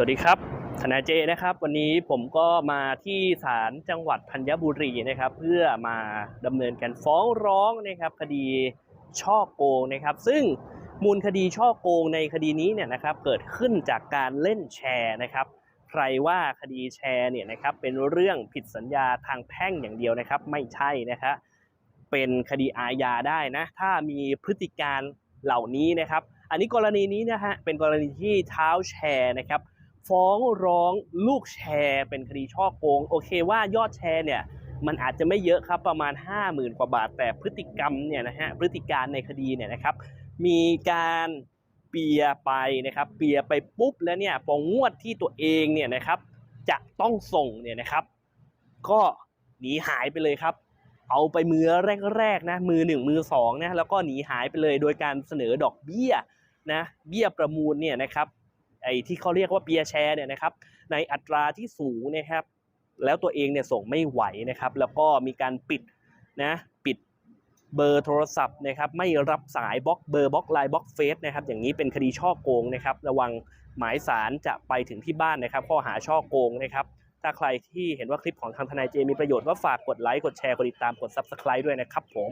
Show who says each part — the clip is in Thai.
Speaker 1: วัสดีครับทนายเจนะครับ วันนี้ผมก็มาที่ศาลจังหวัดธัญบุรีนะครับ เพื่อมาดำเนินการฟ้องร้องนะครับคดีช่อโกงนะครับ ซึ่งมูลคดีช่อโกงในคดีนี้เนี่ยนะครับเกิดขึ้นจากการเล่นแชร์นะครับ ใครว่าคดีแชร์เนี่ยนะครับเป็นเรื่องผิดสัญญาทางแพ่งอย่างเดียวนะครับ ไม่ใช่นะครับเป็นคดีอาญาได้นะ ถ้ามีพฤติการเหล่านี้นะครับ อันนี้กรณีนี้นะฮะเป็นกรณีที่เท้าแชร์นะครับ ฟ้องร้องลูกแชร์ เป็นคดีช่อโกง โอเคว่ายอดแชร์เนี่ยมันอาจจะไม่เยอะครับประมาณ 50,000 กว่าบาท แต่พฤติกรรมเนี่ยนะฮะพฤติการในคดีเนี่ยนะครับ มีการเปียไปนะครับ เปียไปปุ๊บแล้วเนี่ยพองงวดที่ตัวเองเนี่ยนะครับ จะต้องส่งเนี่ยนะครับ ก็หนีหายไปเลยครับ เอาไปมือแรกๆนะมือหนึ่งมือสองนะแล้วก็หนีหายไปเลยโดยการเสนอดอกเบี้ยนะเบี้ยประมูลเนี่ยนะครับ ไอ้ที่เขาเรียกว่าเปียแชร์เนี่ยนะครับในอัตราที่สูงนะครับ แล้วตัวเองเนี่ยส่งไม่ไหวนะครับ แล้วก็มีการปิดนะปิดเบอร์โทรศัพท์นะครับ ไม่รับสายบล็อกเบอร์บล็อกไลน์บล็อกเฟซนะครับ อย่างนี้เป็นคดีช่อโกงนะครับ ระวังหมายสารจะไปถึงที่บ้านนะครับ ข้อหาช่อโกงนะครับ ถ้าใครที่เห็นว่าคลิปของทางทนายเจมีประโยชน์ก็ฝากกดไลค์กดแชร์กดติดตามกด Subscribe ด้วยนะครับผม